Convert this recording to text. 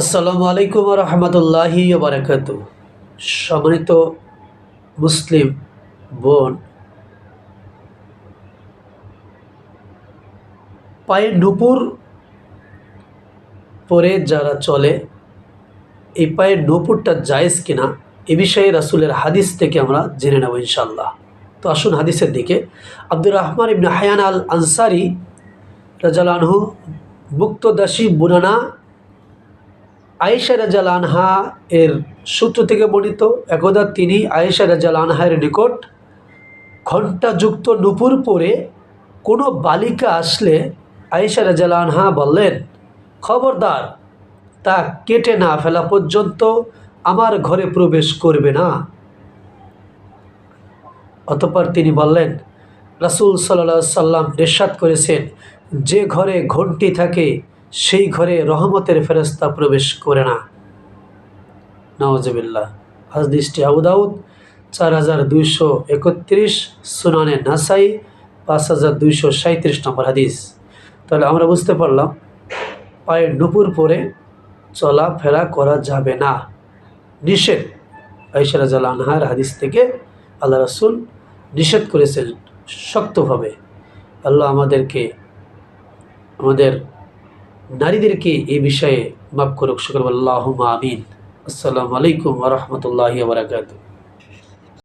আসসালামু আলাইকুম রহমতুল্লাহি বারাকাত সম্মানিত মুসলিম বোন, পায়ে নুপুর পরে যারা চলে, এই পায়ে নুপুরটা জায়েজ কিনা এ বিষয়ে রাসুলের হাদিস থেকে আমরা জেনে নেব ইনশাল্লাহ তো আসুন হাদিসের দিকে। আব্দুর রহমান ইবনে হায়ান আল আনসারি রাজালানহু মুক্তদাসী বুনানা আয়েশা রাজাল আনহা এর সূত্র থেকে বর্ণিত, একদা তিনি আয়েশা রাজাল আনহার নিকট ঘণ্টাযুক্ত নুপুর পরে কোনো বালিকা আসলে আয়েশা রাজাল আনহা বললেন, খবরদার, তা কেটে না ফেলা পর্যন্ত আমার ঘরে প্রবেশ করবে না। অতপর তিনি বললেন, রাসুল সাল্লা সাল্লাম রেশাদ করেছেন, যে ঘরে ঘণ্টি থাকে সেই ঘরে রহমতের ফেরস্তা প্রবেশ করে না। নওয়াজবিল্লা হাজদিসটি আবুদাউদ চার হাজার দুইশো একত্রিশ সুনানে নাসাই, পাঁচ হাজার দুইশো সাঁত্রিশ নম্বর হাদিস। তাহলে আমরা বুঝতে পারলাম পায়ে নুপুর পরে চলাফেরা করা যাবে না। নিষেধ। আইসারাজ আনহার হাদিস থেকে আল্লাহ রাসুল নিষেধ করেছেন শক্তভাবে। আল্লাহ আমাদেরকে, আমাদের নারীদেরকে এই বিষয়ে মাফ করুক শুক্র আল্লাহ আমিন। আসসালামু আলাইকুম রহমতুল্লাহ বারাকাতু